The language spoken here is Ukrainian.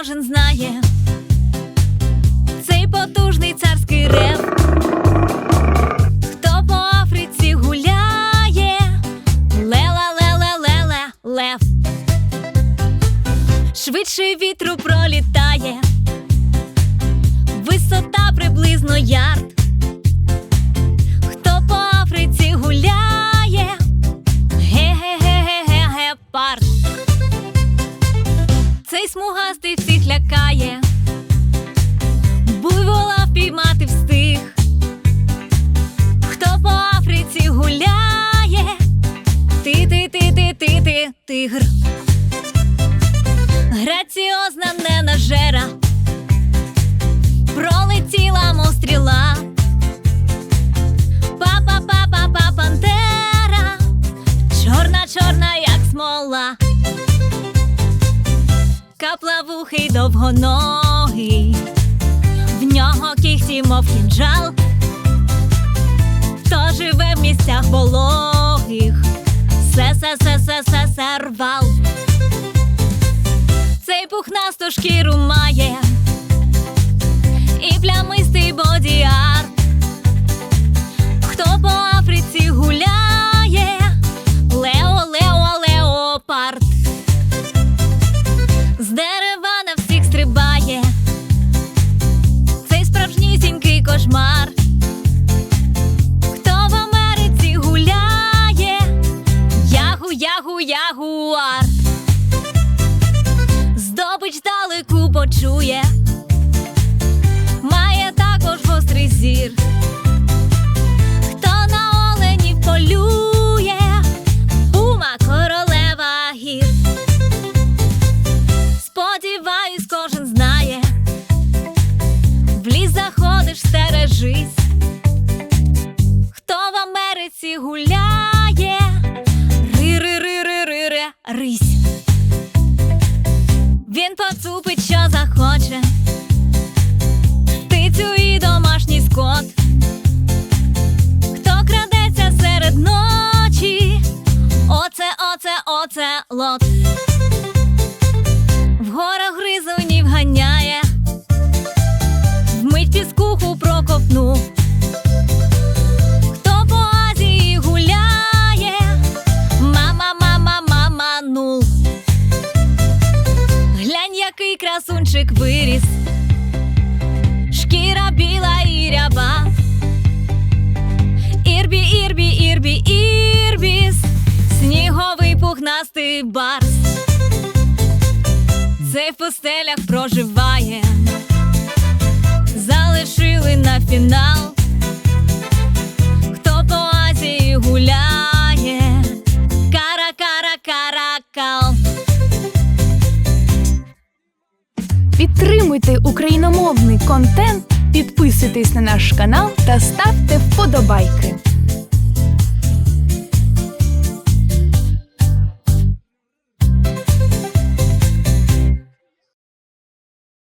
кожен знає. Цей потужний царський рев. Хто по Африці гуляє? Лела, леле, леле, лев. Швидше вітру пролітає. Всіх лякає. Буйвола впіймати встиг. Хто по Африці гуляє? Ти, ти, ти, ти, ти, ти, тигр. Граціозна ненажера. Каплавухий довгоногий. В нього кіхті, мов кінжал. Хто живе в місцях вологих? се-се-се-се-се сервал. Цей пухнасту шкіру має почує. Має також гострий зір. Сподіваюсь, кожен знає. В ліс заходиш, стережись. Хто в Америці гуляє? Ри-ри-ри-ри-ри-ри, рись. Оце, оце лот. В горах гризунів ганяє, вмить піскуху проковтнув. Хто по Азії гуляє? Мама, мама, мама, нул. Глянь, який красунчик виріс. Шкіра біла пухнастий барс. Цей в пустелях проживає. Залишили на фінал. Хто по Азії гуляє? Кара, кара, каракал. Підтримуйте україномовний контент, підписуйтесь на наш канал та ставте вподобайки.